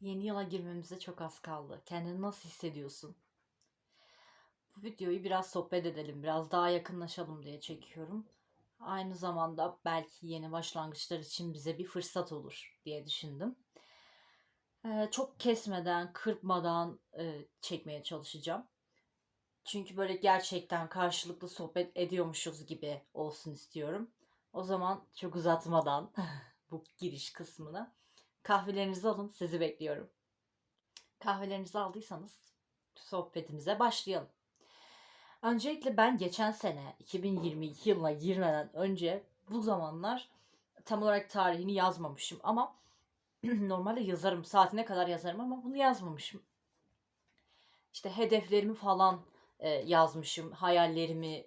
Yeni yıla girmemize çok az kaldı. Kendini nasıl hissediyorsun? Bu videoyu biraz sohbet edelim, biraz daha yakınlaşalım diye çekiyorum. Aynı zamanda belki yeni başlangıçlar için bize bir fırsat olur diye düşündüm. Ee, çok kesmeden, kırpmadan e, çekmeye çalışacağım. Çünkü böyle gerçekten karşılıklı sohbet ediyormuşuz gibi olsun istiyorum. O zaman çok uzatmadan bu giriş kısmını kahvelerinizi alın, sizi bekliyorum. Kahvelerinizi aldıysanız sohbetimize başlayalım. Öncelikle ben geçen sene 2022 yılına girmeden önce bu zamanlar tam olarak tarihini yazmamışım ama normalde yazarım saatine kadar yazarım ama bunu yazmamışım. İşte hedeflerimi falan e, yazmışım, hayallerimi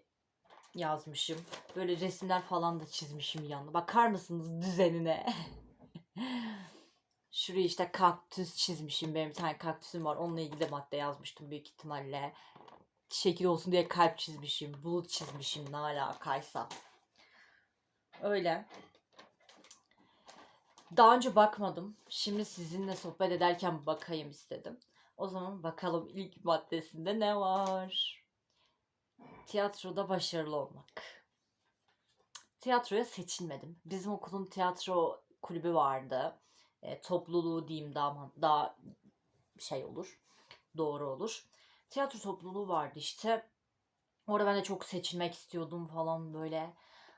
yazmışım. Böyle resimler falan da çizmişim yanına. Bakar mısınız düzenine? Şuraya işte kaktüs çizmişim. Benim bir tane kaktüsüm var. Onunla ilgili de madde yazmıştım büyük ihtimalle. Şekil olsun diye kalp çizmişim. Bulut çizmişim. Ne alakaysa. Öyle. Daha önce bakmadım. Şimdi sizinle sohbet ederken bakayım istedim. O zaman bakalım ilk maddesinde ne var? Tiyatroda başarılı olmak. Tiyatroya seçilmedim. Bizim okulun tiyatro kulübü vardı. E, topluluğu diyeyim daha, daha şey olur. Doğru olur. Tiyatro topluluğu vardı işte. Orada ben de çok seçilmek istiyordum falan böyle.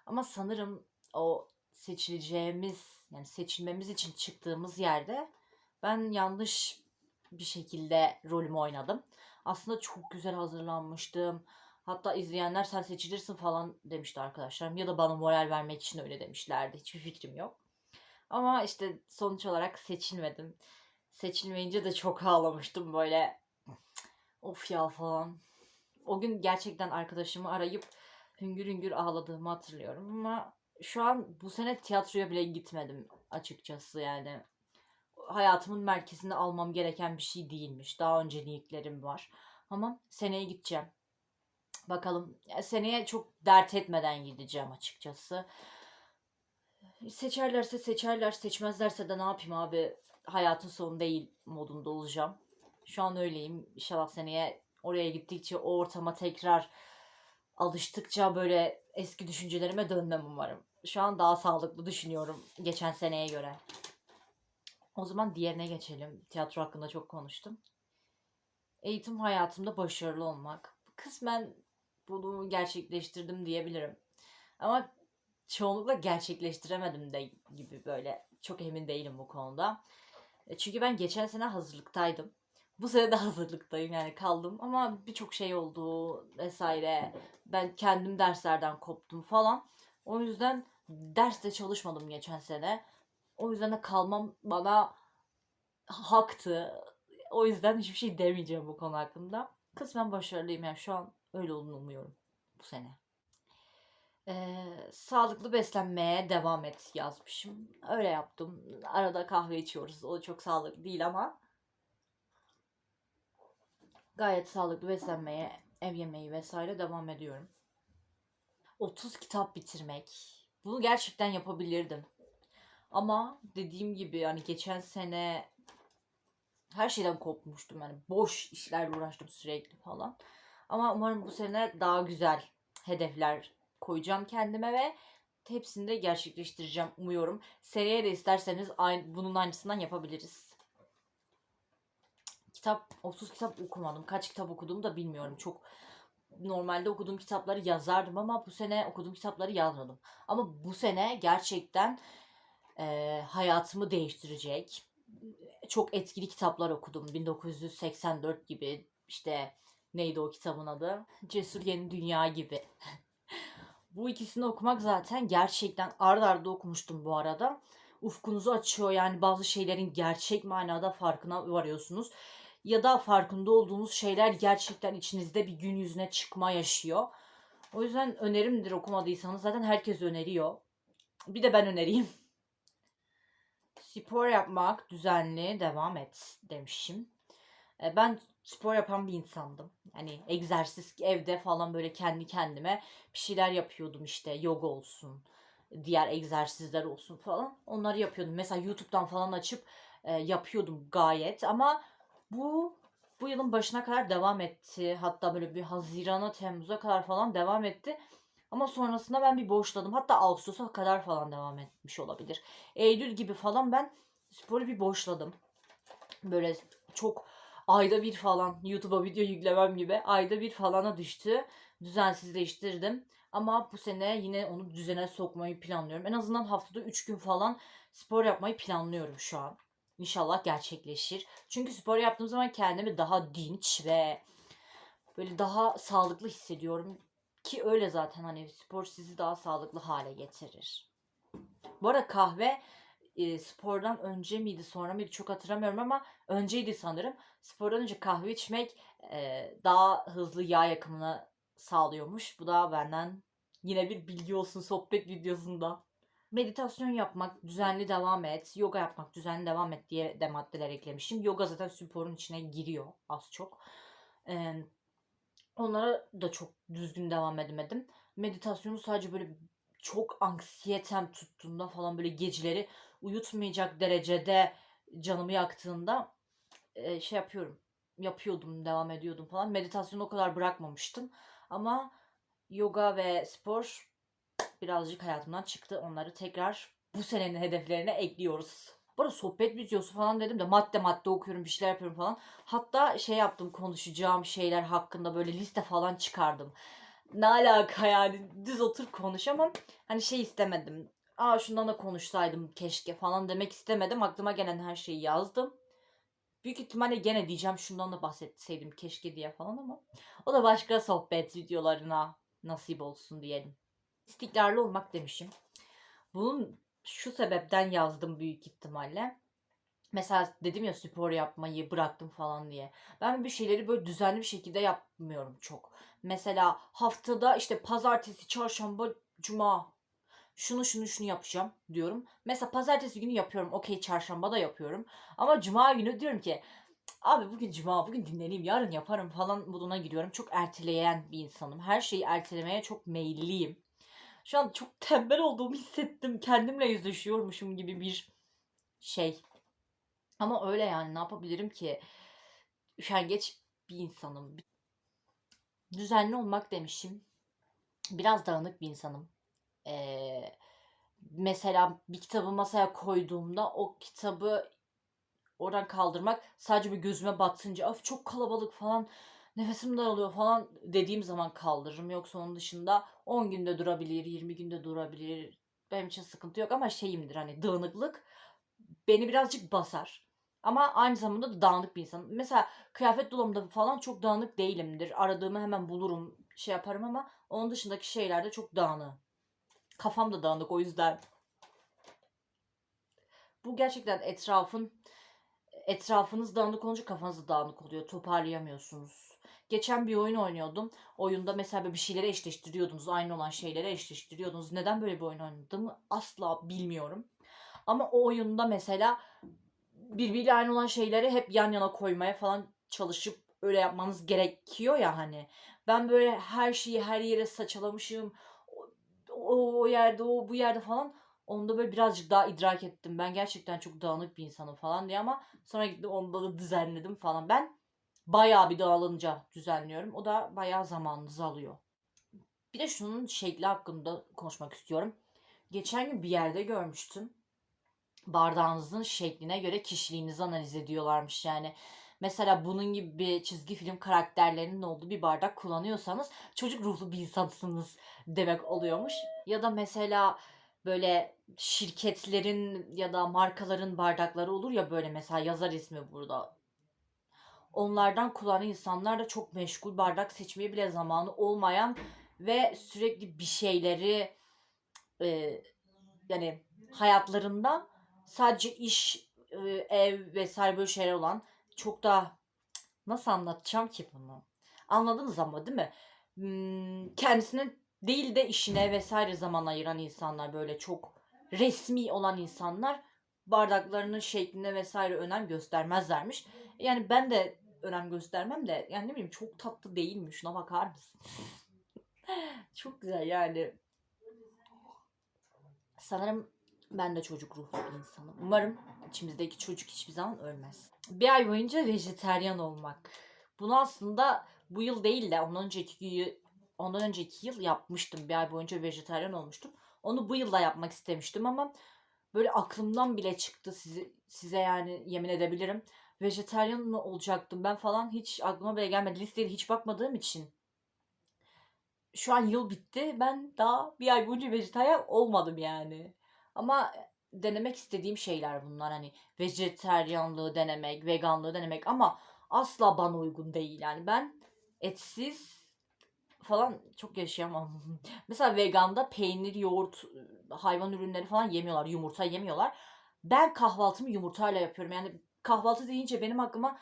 Ama sanırım o seçileceğimiz yani seçilmemiz için çıktığımız yerde ben yanlış bir şekilde rolümü oynadım. Aslında çok güzel hazırlanmıştım. Hatta izleyenler sen seçilirsin falan demişti arkadaşlarım. Ya da bana moral vermek için öyle demişlerdi. Hiçbir fikrim yok. Ama işte sonuç olarak seçilmedim. Seçilmeyince de çok ağlamıştım böyle. Of ya falan. O gün gerçekten arkadaşımı arayıp hüngür hüngür ağladığımı hatırlıyorum. Ama şu an bu sene tiyatroya bile gitmedim açıkçası yani. Hayatımın merkezine almam gereken bir şey değilmiş. Daha önceliklerim var. Ama seneye gideceğim. Bakalım seneye çok dert etmeden gideceğim açıkçası. Seçerlerse seçerler, seçmezlerse de ne yapayım abi? Hayatın sonu değil modunda olacağım. Şu an öyleyim. İnşallah seneye oraya gittikçe o ortama tekrar alıştıkça böyle eski düşüncelerime dönmem umarım. Şu an daha sağlıklı düşünüyorum geçen seneye göre. O zaman diğerine geçelim. Tiyatro hakkında çok konuştum. Eğitim hayatımda başarılı olmak. Kısmen bunu gerçekleştirdim diyebilirim. Ama çoğunlukla gerçekleştiremedim de gibi böyle çok emin değilim bu konuda. E, Çünkü ben geçen sene hazırlıktaydım. Bu sene de hazırlıktayım yani kaldım ama birçok şey oldu vesaire. Ben kendim derslerden koptum falan. O yüzden derste çalışmadım geçen sene. O yüzden de kalmam bana haktı. O yüzden hiçbir şey demeyeceğim bu konu hakkında. Kısmen başarılıyım yani şu an öyle olduğunu umuyorum bu sene. Ee, sağlıklı beslenmeye devam et yazmışım. Öyle yaptım. Arada kahve içiyoruz. O çok sağlıklı değil ama gayet sağlıklı beslenmeye, ev yemeği vesaire devam ediyorum. 30 kitap bitirmek. Bunu gerçekten yapabilirdim. Ama dediğim gibi yani geçen sene her şeyden kopmuştum. Yani boş işlerle uğraştım sürekli falan. Ama umarım bu sene daha güzel hedefler koyacağım kendime ve hepsini de gerçekleştireceğim umuyorum. Seneye de isterseniz aynı, bunun aynısından yapabiliriz. Kitap, 30 kitap okumadım. Kaç kitap okuduğumu da bilmiyorum. Çok normalde okuduğum kitapları yazardım ama bu sene okuduğum kitapları yazmadım. Ama bu sene gerçekten e, hayatımı değiştirecek çok etkili kitaplar okudum. 1984 gibi işte neydi o kitabın adı? Cesur Yeni Dünya gibi. Bu ikisini okumak zaten gerçekten ard arda okumuştum bu arada. Ufkunuzu açıyor yani bazı şeylerin gerçek manada farkına varıyorsunuz. Ya da farkında olduğunuz şeyler gerçekten içinizde bir gün yüzüne çıkma yaşıyor. O yüzden önerimdir okumadıysanız zaten herkes öneriyor. Bir de ben önereyim. Spor yapmak, düzenli devam et demişim. E, Ben spor yapan bir insandım. Hani egzersiz evde falan böyle kendi kendime bir şeyler yapıyordum işte yoga olsun, diğer egzersizler olsun falan. Onları yapıyordum. Mesela YouTube'dan falan açıp e, yapıyordum gayet ama bu bu yılın başına kadar devam etti. Hatta böyle bir Haziran'a, Temmuz'a kadar falan devam etti. Ama sonrasında ben bir boşladım. Hatta Ağustos'a kadar falan devam etmiş olabilir. Eylül gibi falan ben sporu bir boşladım. Böyle çok ayda bir falan YouTube'a video yüklemem gibi ayda bir falana düştü. Düzensizleştirdim. Ama bu sene yine onu düzene sokmayı planlıyorum. En azından haftada 3 gün falan spor yapmayı planlıyorum şu an. İnşallah gerçekleşir. Çünkü spor yaptığım zaman kendimi daha dinç ve böyle daha sağlıklı hissediyorum. Ki öyle zaten hani spor sizi daha sağlıklı hale getirir. Bu arada kahve e, spordan önce miydi sonra mıydı çok hatırlamıyorum ama önceydi sanırım. Spordan önce kahve içmek e, daha hızlı yağ yakımını sağlıyormuş. Bu da benden yine bir bilgi olsun sohbet videosunda. Meditasyon yapmak, düzenli devam et, yoga yapmak, düzenli devam et diye de maddeler eklemişim. Yoga zaten sporun içine giriyor az çok. Ee, onlara da çok düzgün devam edemedim. Meditasyonu sadece böyle çok anksiyetem tuttuğunda falan böyle geceleri uyutmayacak derecede canımı yaktığında e, şey yapıyorum. Yapıyordum, devam ediyordum falan. Meditasyonu o kadar bırakmamıştım. Ama yoga ve spor birazcık hayatımdan çıktı. Onları tekrar bu senenin hedeflerine ekliyoruz. Bu arada sohbet videosu falan dedim de madde madde okuyorum bir şeyler yapıyorum falan. Hatta şey yaptım konuşacağım şeyler hakkında böyle liste falan çıkardım. Ne alaka yani düz otur konuş ama hani şey istemedim. Aa şundan da konuşsaydım keşke falan demek istemedim. Aklıma gelen her şeyi yazdım. Büyük ihtimalle gene diyeceğim şundan da bahsetseydim keşke diye falan ama o da başka sohbet videolarına nasip olsun diyelim. İstikrarlı olmak demişim. Bunun şu sebepten yazdım büyük ihtimalle. Mesela dedim ya spor yapmayı bıraktım falan diye. Ben bir şeyleri böyle düzenli bir şekilde yapmıyorum çok. Mesela haftada işte pazartesi, çarşamba, cuma şunu şunu şunu yapacağım diyorum. Mesela pazartesi günü yapıyorum. Okey çarşamba da yapıyorum. Ama cuma günü diyorum ki abi bugün cuma bugün dinleneyim yarın yaparım falan moduna giriyorum. Çok erteleyen bir insanım. Her şeyi ertelemeye çok meyilliyim. Şu an çok tembel olduğumu hissettim. Kendimle yüzleşiyormuşum gibi bir şey. Ama öyle yani ne yapabilirim ki? Üşengeç bir insanım. Düzenli olmak demişim. Biraz dağınık bir insanım. Ee, mesela bir kitabı masaya koyduğumda o kitabı oradan kaldırmak sadece bir gözüme batınca of çok kalabalık falan nefesim daralıyor falan dediğim zaman kaldırırım. Yoksa onun dışında 10 günde durabilir, 20 günde durabilir. Benim için sıkıntı yok ama şeyimdir hani dağınıklık beni birazcık basar. Ama aynı zamanda da dağınık bir insanım. Mesela kıyafet dolabımda falan çok dağınık değilimdir. Aradığımı hemen bulurum, şey yaparım ama onun dışındaki şeylerde çok dağınık. Kafam da dağınık o yüzden. Bu gerçekten etrafın etrafınız dağınık olunca kafanız da dağınık oluyor. Toparlayamıyorsunuz. Geçen bir oyun oynuyordum. Oyunda mesela bir şeyleri eşleştiriyordunuz. Aynı olan şeyleri eşleştiriyordunuz. Neden böyle bir oyun oynadığımı asla bilmiyorum. Ama o oyunda mesela birbiriyle aynı olan şeyleri hep yan yana koymaya falan çalışıp öyle yapmanız gerekiyor ya hani. Ben böyle her şeyi her yere saçalamışım. O, o yerde o bu yerde falan. Onda böyle birazcık daha idrak ettim. Ben gerçekten çok dağınık bir insanım falan diye ama sonra gittim onda da düzenledim falan. Ben bayağı bir dağılınca düzenliyorum. O da bayağı zamanınızı alıyor. Bir de şunun şekli hakkında konuşmak istiyorum. Geçen gün bir yerde görmüştüm. Bardağınızın şekline göre kişiliğinizi analiz ediyorlarmış yani. Mesela bunun gibi bir çizgi film karakterlerinin olduğu bir bardak kullanıyorsanız çocuk ruhlu bir insansınız demek oluyormuş. Ya da mesela böyle şirketlerin ya da markaların bardakları olur ya böyle mesela yazar ismi burada. Onlardan kullanan insanlar da çok meşgul bardak seçmeye bile zamanı olmayan ve sürekli bir şeyleri e, yani hayatlarında sadece iş, e, ev vesaire böyle şeyler olan çok da nasıl anlatacağım ki bunu? Anladınız ama değil mi? Kendisine değil de işine vesaire zaman ayıran insanlar böyle çok resmi olan insanlar bardaklarının şekline vesaire önem göstermezlermiş. Yani ben de önem göstermem de yani ne bileyim çok tatlı değil mi? Şuna bakar mısın? çok güzel yani. Sanırım Ben de çocuk ruhlu bir insanım. Umarım içimizdeki çocuk hiçbir zaman ölmez. Bir ay boyunca vejeteryan olmak. Bunu aslında bu yıl değil de ondan önceki yıl, ondan önceki yıl yapmıştım. Bir ay boyunca vejeteryan olmuştum. Onu bu yılda yapmak istemiştim ama böyle aklımdan bile çıktı size, size yani yemin edebilirim. Vejeteryan mı olacaktım ben falan hiç aklıma bile gelmedi. Listeye hiç bakmadığım için. Şu an yıl bitti. Ben daha bir ay boyunca vejeteryan olmadım yani. Ama denemek istediğim şeyler bunlar. Hani vejeteryanlığı denemek, veganlığı denemek ama asla bana uygun değil. Yani ben etsiz falan çok yaşayamam. Mesela veganda peynir, yoğurt, hayvan ürünleri falan yemiyorlar. Yumurta yemiyorlar. Ben kahvaltımı yumurtayla yapıyorum. Yani kahvaltı deyince benim aklıma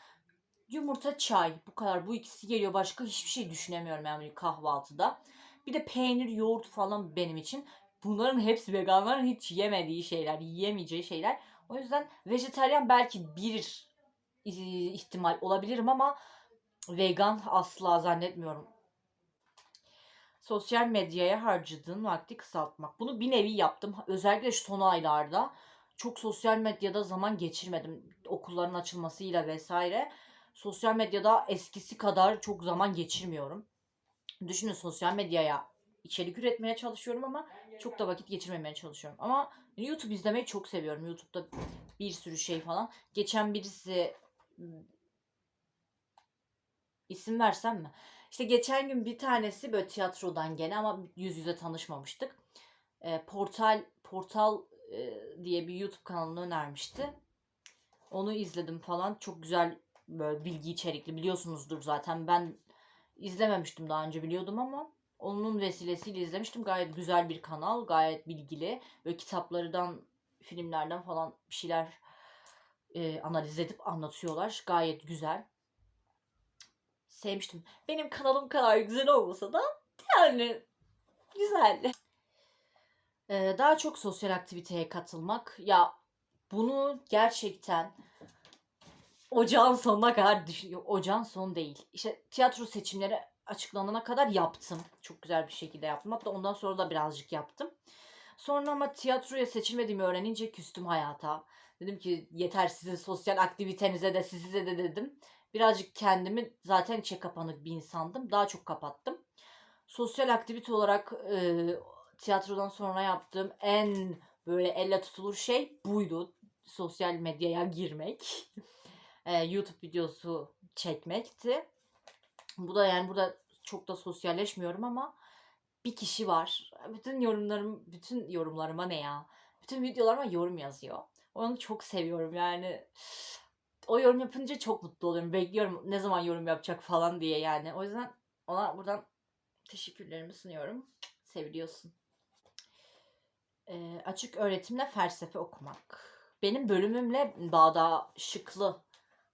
yumurta, çay bu kadar. Bu ikisi geliyor. Başka hiçbir şey düşünemiyorum yani kahvaltıda. Bir de peynir, yoğurt falan benim için. Bunların hepsi veganların hiç yemediği şeyler, yiyemeyeceği şeyler. O yüzden vejeteryan belki bir ihtimal olabilirim ama vegan asla zannetmiyorum. Sosyal medyaya harcadığın vakti kısaltmak. Bunu bir nevi yaptım. Özellikle şu son aylarda çok sosyal medyada zaman geçirmedim. Okulların açılmasıyla vesaire. Sosyal medyada eskisi kadar çok zaman geçirmiyorum. Düşünün sosyal medyaya içerik üretmeye çalışıyorum ama çok da vakit geçirmemeye çalışıyorum. Ama YouTube izlemeyi çok seviyorum. YouTube'da bir sürü şey falan. Geçen birisi isim versem mi? İşte geçen gün bir tanesi böyle tiyatrodan gene ama yüz yüze tanışmamıştık. E, Portal Portal e, diye bir YouTube kanalını önermişti. Onu izledim falan. Çok güzel böyle bilgi içerikli biliyorsunuzdur zaten. Ben izlememiştim daha önce biliyordum ama onun vesilesiyle izlemiştim. Gayet güzel bir kanal, gayet bilgili. Böyle kitaplardan, filmlerden falan bir şeyler e, analiz edip anlatıyorlar. Gayet güzel. Sevmiştim. Benim kanalım kadar güzel olmasa da yani güzel. Ee, daha çok sosyal aktiviteye katılmak. Ya bunu gerçekten ocağın sonuna kadar düşünüyorum. Ocağın son değil. İşte tiyatro seçimleri açıklanana kadar yaptım. Çok güzel bir şekilde yaptım. Hatta ondan sonra da birazcık yaptım. Sonra ama tiyatroya seçilmediğimi öğrenince küstüm hayata. Dedim ki yeter sizin sosyal aktivitenize de size de dedim. Birazcık kendimi zaten içe kapanık bir insandım. Daha çok kapattım. Sosyal aktivite olarak e, tiyatrodan sonra yaptığım en böyle elle tutulur şey buydu. Sosyal medyaya girmek. e, YouTube videosu çekmekti. Bu da yani burada çok da sosyalleşmiyorum ama bir kişi var. Bütün yorumlarım, bütün yorumlarıma ne ya? Bütün videolarıma yorum yazıyor. Onu çok seviyorum yani. O yorum yapınca çok mutlu oluyorum. Bekliyorum ne zaman yorum yapacak falan diye yani. O yüzden ona buradan teşekkürlerimi sunuyorum. Seviliyorsun. E, açık öğretimle felsefe okumak. Benim bölümümle bağdaşıklı.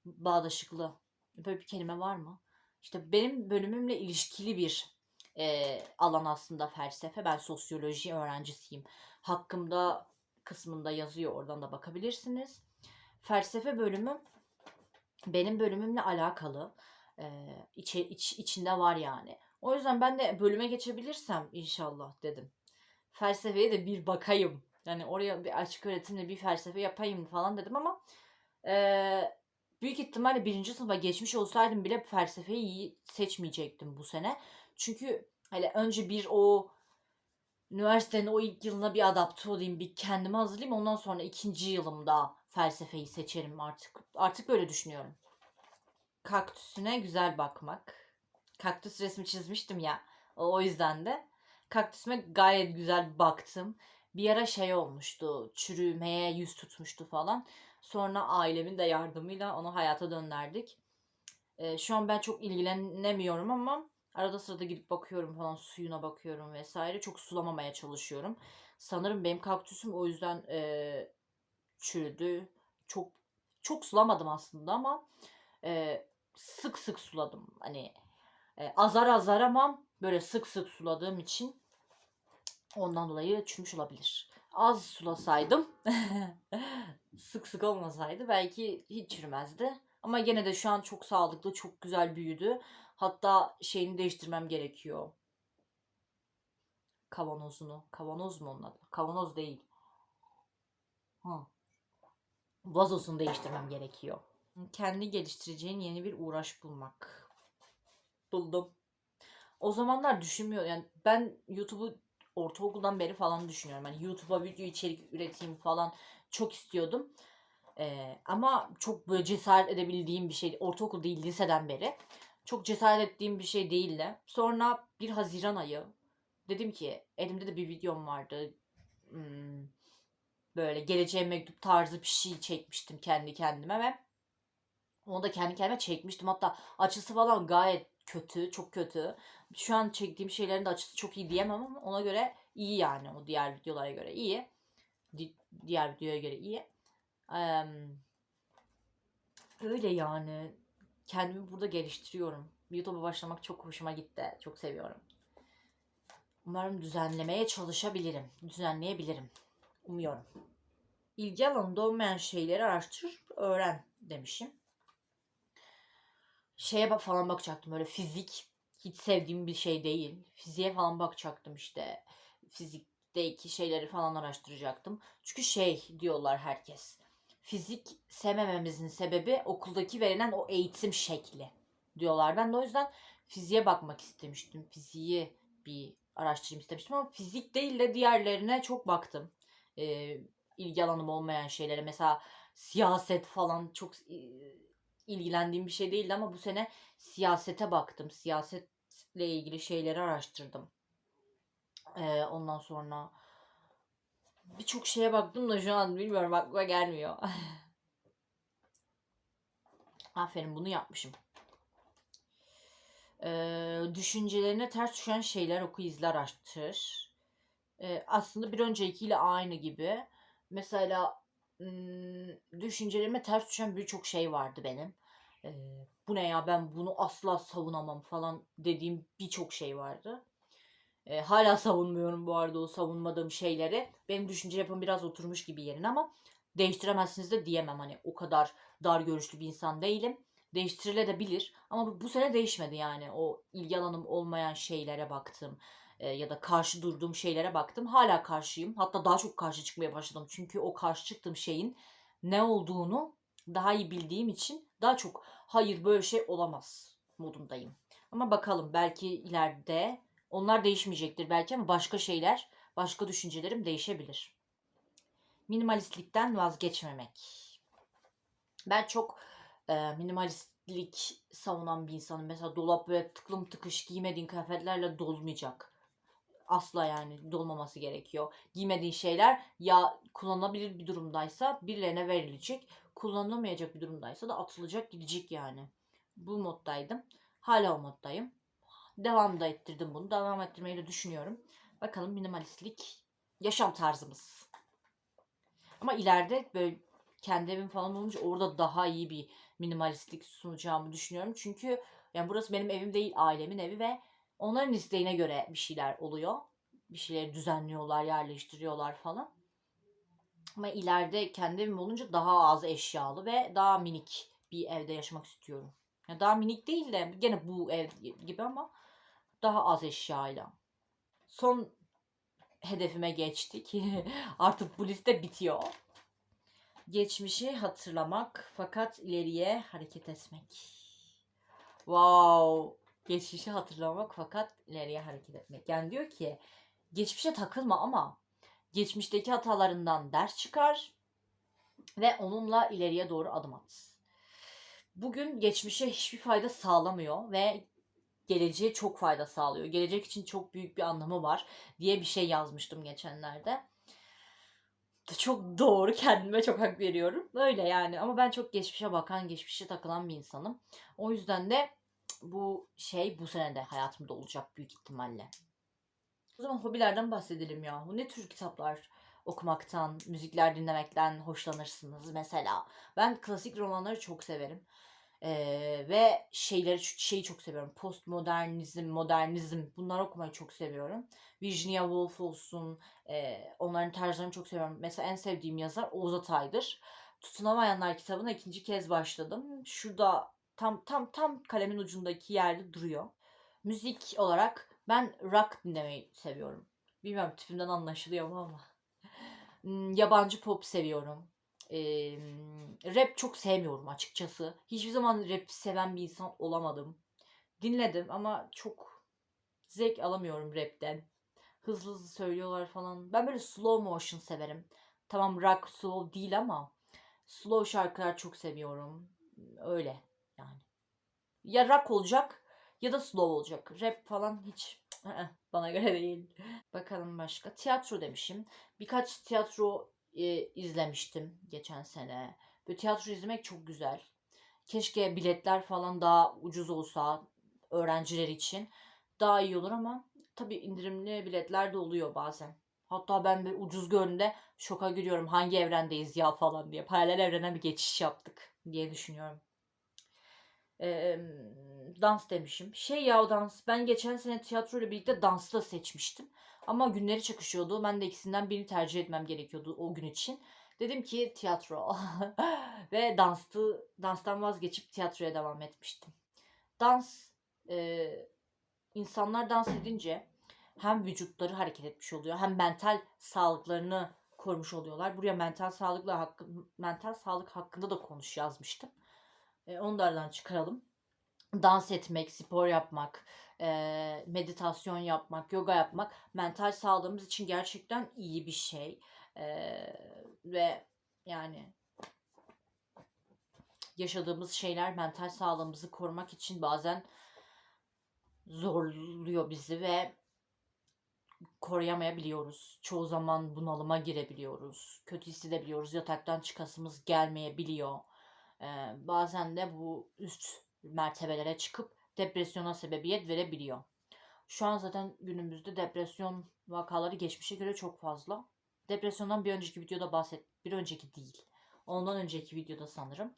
Bağdaşıklı. Böyle bir kelime var mı? İşte benim bölümümle ilişkili bir e, alan aslında felsefe. Ben sosyoloji öğrencisiyim. Hakkımda kısmında yazıyor. Oradan da bakabilirsiniz. Felsefe bölümü benim bölümümle alakalı. E, içe, iç, içinde var yani. O yüzden ben de bölüme geçebilirsem inşallah dedim. Felsefeye de bir bakayım. Yani oraya bir açık öğretimle bir felsefe yapayım falan dedim ama e, büyük ihtimalle birinci sınıfa geçmiş olsaydım bile felsefeyi seçmeyecektim bu sene. Çünkü hele önce bir o üniversitenin o ilk yılına bir adapte olayım, bir kendimi hazırlayayım. Ondan sonra ikinci yılımda felsefeyi seçerim artık. Artık böyle düşünüyorum. Kaktüsüne güzel bakmak. Kaktüs resmi çizmiştim ya. O yüzden de kaktüsüme gayet güzel baktım. Bir ara şey olmuştu. Çürümeye yüz tutmuştu falan. Sonra ailemin de yardımıyla onu hayata döndürdük. Ee, şu an ben çok ilgilenemiyorum ama arada sırada gidip bakıyorum falan suyuna bakıyorum vesaire. Çok sulamamaya çalışıyorum. Sanırım benim kaktüsüm o yüzden e, çürüdü. Çok çok sulamadım aslında ama e, sık sık suladım. Hani e, azar azar ama böyle sık sık suladığım için ondan dolayı çürümüş olabilir. Az sulasaydım sık sık olmasaydı belki hiç çürümezdi. Ama gene de şu an çok sağlıklı, çok güzel büyüdü. Hatta şeyini değiştirmem gerekiyor. Kavanozunu. Kavanoz mu onun adı? Kavanoz değil. Ha. Vazosunu değiştirmem gerekiyor. Kendi geliştireceğin yeni bir uğraş bulmak. Buldum. O zamanlar düşünmüyor yani ben YouTube'u ortaokuldan beri falan düşünüyorum. Hani YouTube'a video içerik üreteyim falan çok istiyordum. Ee, ama çok böyle cesaret edebildiğim bir şey. Ortaokul değil liseden beri. Çok cesaret ettiğim bir şey değildi. Sonra bir Haziran ayı dedim ki elimde de bir videom vardı. Hmm, böyle geleceğe mektup tarzı bir şey çekmiştim kendi kendime ve onu da kendi kendime çekmiştim. Hatta açısı falan gayet kötü, çok kötü. Şu an çektiğim şeylerin de açısı çok iyi diyemem ama ona göre iyi yani. O diğer videolara göre iyi. Di- diğer videoya göre iyi. Eee, öyle yani. Kendimi burada geliştiriyorum. YouTube'a başlamak çok hoşuma gitti. Çok seviyorum. Umarım düzenlemeye çalışabilirim. Düzenleyebilirim. Umuyorum. İlgi alanında olmayan şeyleri araştır, öğren demişim. Şeye bak falan bakacaktım öyle fizik hiç sevdiğim bir şey değil. Fiziğe falan bakacaktım işte. Fizikteki şeyleri falan araştıracaktım. Çünkü şey diyorlar herkes. Fizik sevmememizin sebebi okuldaki verilen o eğitim şekli diyorlar. Ben de o yüzden fiziğe bakmak istemiştim. Fiziği bir araştırayım istemiştim ama fizik değil de diğerlerine çok baktım. Ee, ilgi alanım olmayan şeylere mesela siyaset falan çok ilgilendiğim bir şey değildi ama bu sene siyasete baktım. Siyasetle ilgili şeyleri araştırdım. Ee, ondan sonra birçok şeye baktım da şu an bilmiyorum aklıma gelmiyor. Aferin bunu yapmışım. Ee, düşüncelerine ters düşen şeyler oku izle araştır. Ee, aslında bir öncekiyle aynı gibi. Mesela düşüncelerime ters düşen birçok şey vardı benim. Ee, bu ne ya ben bunu asla savunamam falan dediğim birçok şey vardı. Ee, hala savunmuyorum bu arada o savunmadığım şeyleri. Benim düşünce yapım biraz oturmuş gibi yerine ama değiştiremezsiniz de diyemem. Hani o kadar dar görüşlü bir insan değilim. Değiştirilebilir ama bu, bu sene değişmedi yani. O ilgi alanım olmayan şeylere baktım e, ya da karşı durduğum şeylere baktım. Hala karşıyım. Hatta daha çok karşı çıkmaya başladım. Çünkü o karşı çıktığım şeyin ne olduğunu daha iyi bildiğim için daha çok hayır böyle şey olamaz modundayım. Ama bakalım belki ileride onlar değişmeyecektir belki ama başka şeyler, başka düşüncelerim değişebilir. Minimalistlikten vazgeçmemek. Ben çok e, minimalistlik savunan bir insanım. Mesela dolap böyle tıklım tıkış giymediğin kıyafetlerle dolmayacak. Asla yani dolmaması gerekiyor. Giymediğin şeyler ya kullanılabilir bir durumdaysa birilerine verilecek. Kullanılamayacak bir durumdaysa da atılacak gidecek yani. Bu moddaydım. Hala o moddayım. Devam da ettirdim bunu. Devam ettirmeyi de düşünüyorum. Bakalım minimalistlik yaşam tarzımız. Ama ileride böyle kendi evim falan olunca orada daha iyi bir minimalistlik sunacağımı düşünüyorum. Çünkü yani burası benim evim değil, ailemin evi ve onların isteğine göre bir şeyler oluyor. Bir şeyleri düzenliyorlar, yerleştiriyorlar falan. Ama ileride kendi evim olunca daha az eşyalı ve daha minik bir evde yaşamak istiyorum. Yani daha minik değil de gene bu ev gibi ama daha az eşyayla. Son hedefime geçtik. Artık bu liste bitiyor. Geçmişi hatırlamak fakat ileriye hareket etmek. Wow. Geçmişi hatırlamak fakat ileriye hareket etmek. Yani diyor ki geçmişe takılma ama geçmişteki hatalarından ders çıkar ve onunla ileriye doğru adım at. Bugün geçmişe hiçbir fayda sağlamıyor ve geleceğe çok fayda sağlıyor. Gelecek için çok büyük bir anlamı var diye bir şey yazmıştım geçenlerde. Çok doğru kendime çok hak veriyorum. Öyle yani ama ben çok geçmişe bakan, geçmişe takılan bir insanım. O yüzden de bu şey bu sene de hayatımda olacak büyük ihtimalle. O zaman hobilerden bahsedelim ya. Bu ne tür kitaplar okumaktan, müzikler dinlemekten hoşlanırsınız mesela? Ben klasik romanları çok severim. Ee, ve şeyleri şeyi çok seviyorum. Postmodernizm, modernizm bunları okumayı çok seviyorum. Virginia Woolf olsun, e, onların tarzlarını çok seviyorum. Mesela en sevdiğim yazar Oğuz Atay'dır. Tutunamayanlar kitabına ikinci kez başladım. Şurada tam tam tam kalemin ucundaki yerde duruyor. Müzik olarak ben rock dinlemeyi seviyorum. Bilmiyorum tipimden anlaşılıyor mu ama. Hmm, Yabancı pop seviyorum. Ee, rap çok sevmiyorum açıkçası. Hiçbir zaman rap seven bir insan olamadım. Dinledim ama çok zevk alamıyorum rapten. Hızlı hızlı söylüyorlar falan. Ben böyle slow motion severim. Tamam rock slow değil ama slow şarkılar çok seviyorum. Öyle yani. Ya rock olacak ya da slow olacak. Rap falan hiç ı-ı, bana göre değil. Bakalım başka. Tiyatro demişim. Birkaç tiyatro e, izlemiştim geçen sene. Böyle tiyatro izlemek çok güzel. Keşke biletler falan daha ucuz olsa öğrenciler için. Daha iyi olur ama tabii indirimli biletler de oluyor bazen. Hatta ben bir ucuz gördüğümde şoka giriyorum. Hangi evrendeyiz ya falan diye. Paralel evrene bir geçiş yaptık diye düşünüyorum. Ee, dans demişim. Şey ya o dans. Ben geçen sene tiyatro ile birlikte dansı da seçmiştim. Ama günleri çakışıyordu. Ben de ikisinden birini tercih etmem gerekiyordu o gün için. Dedim ki tiyatro. Ve danstı, danstan vazgeçip tiyatroya devam etmiştim. Dans, e, insanlar dans edince hem vücutları hareket etmiş oluyor hem mental sağlıklarını korumuş oluyorlar. Buraya mental sağlıkla hakkı, mental sağlık hakkında da konuş yazmıştım. E, onlardan çıkaralım. Dans etmek, spor yapmak, e, meditasyon yapmak, yoga yapmak mental sağlığımız için gerçekten iyi bir şey. E, ve yani yaşadığımız şeyler mental sağlığımızı korumak için bazen zorluyor bizi ve koruyamayabiliyoruz. Çoğu zaman bunalıma girebiliyoruz. Kötü hissedebiliyoruz. Yataktan çıkasımız gelmeyebiliyor. Ee, bazen de bu üst mertebelere çıkıp depresyona sebebiyet verebiliyor. Şu an zaten günümüzde depresyon vakaları geçmişe göre çok fazla. Depresyondan bir önceki videoda bahset, bir önceki değil. Ondan önceki videoda sanırım.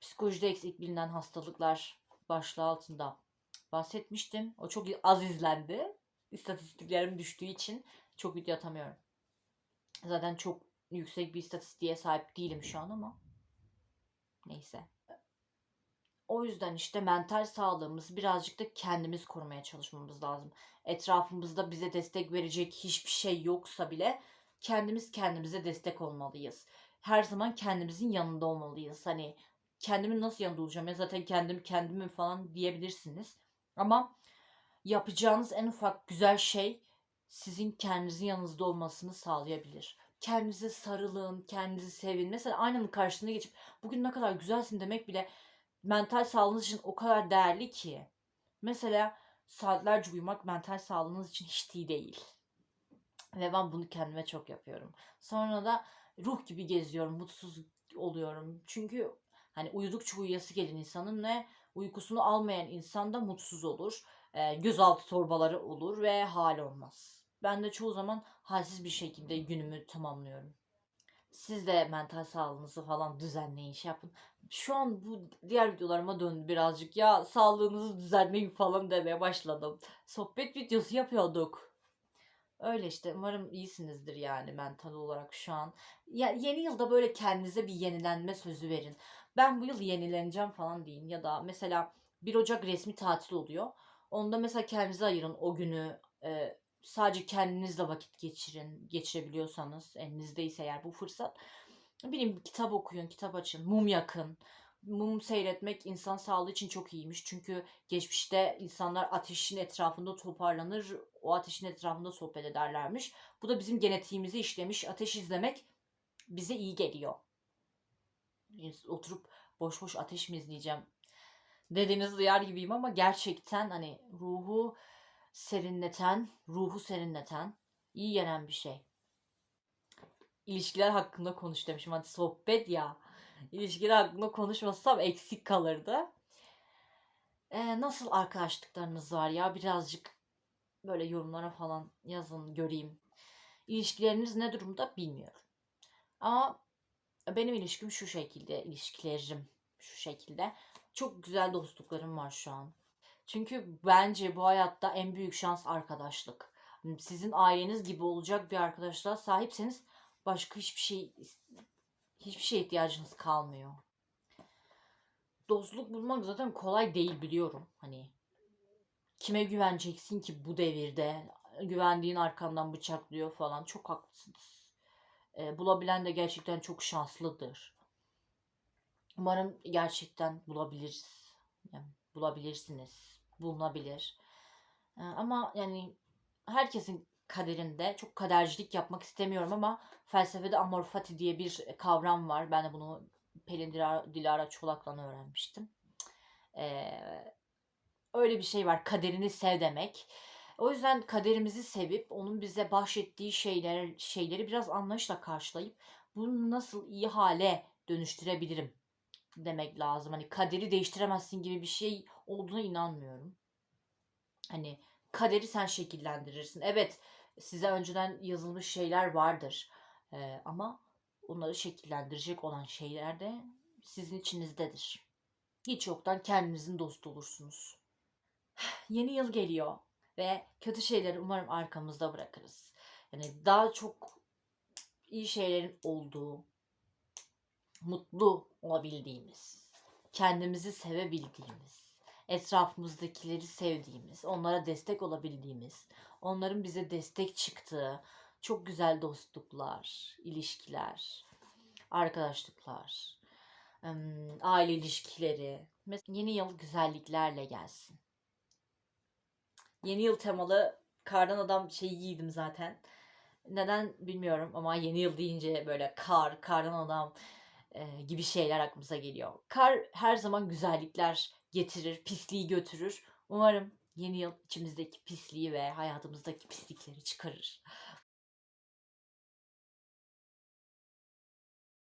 Psikolojide eksik bilinen hastalıklar başlığı altında bahsetmiştim. O çok az izlendi. İstatistiklerim düştüğü için çok video atamıyorum. Zaten çok yüksek bir istatistiğe sahip değilim şu an ama neyse. O yüzden işte mental sağlığımızı birazcık da kendimiz korumaya çalışmamız lazım. Etrafımızda bize destek verecek hiçbir şey yoksa bile kendimiz kendimize destek olmalıyız. Her zaman kendimizin yanında olmalıyız. Hani kendimin nasıl yanında olacağım ya zaten kendim kendimi falan diyebilirsiniz. Ama yapacağınız en ufak güzel şey sizin kendinizin yanınızda olmasını sağlayabilir. Kendinize sarılın, kendinizi sevin. Mesela aynanın karşısına geçip bugün ne kadar güzelsin demek bile mental sağlığınız için o kadar değerli ki. Mesela saatlerce uyumak mental sağlığınız için hiç iyi değil. Ve ben bunu kendime çok yapıyorum. Sonra da ruh gibi geziyorum, mutsuz oluyorum. Çünkü hani uyudukça uyuyası gelen insanın ve uykusunu almayan insan da mutsuz olur. E, gözaltı torbaları olur ve hal olmaz. Ben de çoğu zaman halsiz bir şekilde günümü tamamlıyorum. Siz de mental sağlığınızı falan düzenleyin, şey yapın. Şu an bu diğer videolarıma döndü birazcık. Ya sağlığınızı düzenleyin falan demeye başladım. Sohbet videosu yapıyorduk. Öyle işte. Umarım iyisinizdir yani mental olarak şu an. Ya yeni yılda böyle kendinize bir yenilenme sözü verin. Ben bu yıl yenileneceğim falan deyin. Ya da mesela 1 Ocak resmi tatil oluyor. Onda mesela kendinize ayırın o günü. e, sadece kendinizle vakit geçirin. Geçirebiliyorsanız elinizdeyse eğer bu fırsat. Ne bileyim kitap okuyun, kitap açın, mum yakın. Mum seyretmek insan sağlığı için çok iyiymiş. Çünkü geçmişte insanlar ateşin etrafında toparlanır, o ateşin etrafında sohbet ederlermiş. Bu da bizim genetiğimize işlemiş. Ateş izlemek bize iyi geliyor. Oturup boş boş ateş mi izleyeceğim dediğinizi duyar gibiyim ama gerçekten hani ruhu serinleten, ruhu serinleten, iyi gelen bir şey. İlişkiler hakkında konuş demişim. Hadi sohbet ya. İlişkiler hakkında konuşmasam eksik kalırdı. Ee, nasıl arkadaşlıklarınız var ya? Birazcık böyle yorumlara falan yazın göreyim. İlişkileriniz ne durumda bilmiyorum. Ama benim ilişkim şu şekilde, ilişkilerim şu şekilde. Çok güzel dostluklarım var şu an. Çünkü bence bu hayatta en büyük şans arkadaşlık. Sizin aileniz gibi olacak bir arkadaşlığa sahipseniz başka hiçbir şey hiçbir şeye ihtiyacınız kalmıyor. Dostluk bulmak zaten kolay değil biliyorum. Hani kime güveneceksin ki bu devirde? Güvendiğin arkandan bıçaklıyor falan. Çok haklısınız. E, bulabilen de gerçekten çok şanslıdır. Umarım gerçekten bulabiliriz. Yani bulabilirsiniz. Bulunabilir. E, ama yani herkesin kaderinde çok kadercilik yapmak istemiyorum ama felsefede amor fati diye bir kavram var. Ben de bunu Pelin Dilara, Dilara Çolak'tan öğrenmiştim. Ee, öyle bir şey var. Kaderini sev demek. O yüzden kaderimizi sevip onun bize bahşettiği şeyler şeyleri biraz anlayışla karşılayıp bunu nasıl iyi hale dönüştürebilirim demek lazım. Hani kaderi değiştiremezsin gibi bir şey olduğuna inanmıyorum. Hani kaderi sen şekillendirirsin. Evet size önceden yazılmış şeyler vardır. Ee, ama onları şekillendirecek olan şeyler de sizin içinizdedir. Hiç yoktan kendinizin dostu olursunuz. Yeni yıl geliyor ve kötü şeyleri umarım arkamızda bırakırız. Yani daha çok iyi şeylerin olduğu, mutlu olabildiğimiz, kendimizi sevebildiğimiz, etrafımızdakileri sevdiğimiz, onlara destek olabildiğimiz, onların bize destek çıktığı çok güzel dostluklar, ilişkiler, arkadaşlıklar, aile ilişkileri. Mes- Yeni yıl güzelliklerle gelsin. Yeni yıl temalı kardan adam şeyi giydim zaten. Neden bilmiyorum ama yeni yıl deyince böyle kar, kardan adam e, gibi şeyler aklımıza geliyor. Kar her zaman güzellikler getirir, pisliği götürür. Umarım yeni yıl içimizdeki pisliği ve hayatımızdaki pislikleri çıkarır.